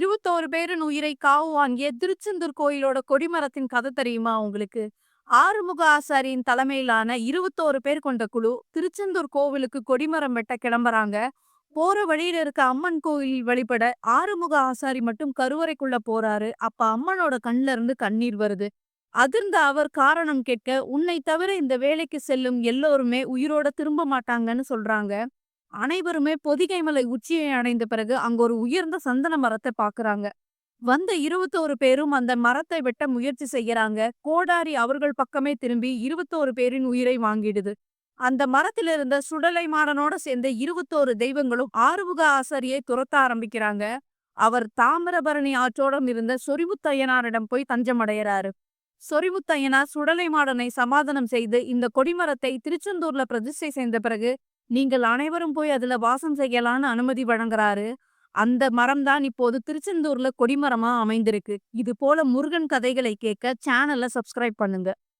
21 பேரின் உயிரை காவு வாங்கிய திருச்செந்தூர் கோயிலோட கொடிமரத்தின் கதை தெரியுமா உங்களுக்கு? ஆறுமுக ஆசாரியின் தலைமையிலான 21 பேர் கொண்ட குழு திருச்செந்தூர் கோவிலுக்கு கொடிமரம் வெட்ட கிளம்புறாங்க. போற வழியில இருக்க அம்மன் கோயில் வழிபட ஆறுமுக ஆசாரி மட்டும் கருவறைக்குள்ள போறாரு. அப்ப அம்மனோட கண்ல இருந்து கண்ணீர் வருது. அதிர்ந்த அவர் காரணம் கேட்க, உன்னை தவிர இந்த வேலைக்கு செல்லும் எல்லோருமே உயிரோட திரும்ப மாட்டாங்கன்னு சொல்றாங்க. அனைவருமே பொதிகைமலை உச்சியை அடைந்த பிறகு அங்க ஒரு உயர்ந்த சந்தன மரத்தை பாக்குறாங்க. வந்த 21 பேரும் அந்த மரத்தை வெட்ட முயற்சி செய்யறாங்க. கோடாரி அவர்கள் பக்கமே திரும்பி 21 பேரின் உயிரை வாங்கிடுது. அந்த மரத்திலிருந்த சுடலை மாடனோட சேர்ந்த 21 தெய்வங்களும் ஆறுமுக ஆசாரியை துரத்த ஆரம்பிக்கிறாங்க. அவர் தாமிரபரணி ஆற்றோடம் இருந்த சொரிமுத்தையனாரிடம் போய் தஞ்சமடைகிறாரு அடையறாரு. சொரிமுத்தையனார் சுடலை மாடனை சமாதானம் செய்து இந்த கொடிமரத்தை திருச்செந்தூர்ல பிரதிஷ்டை செய்த பிறகு நீங்கள் அனைவரும் போய் அதுல வாசம் செய்யலான்னு அனுமதி வழங்குறாரு. அந்த மரம் தான் இப்போது திருச்செந்தூர்ல கொடிமரமா அமைந்திருக்கு. இது போல முருகன் கதைகளை கேட்க சேனல்ல சப்ஸ்கிரைப் பண்ணுங்க.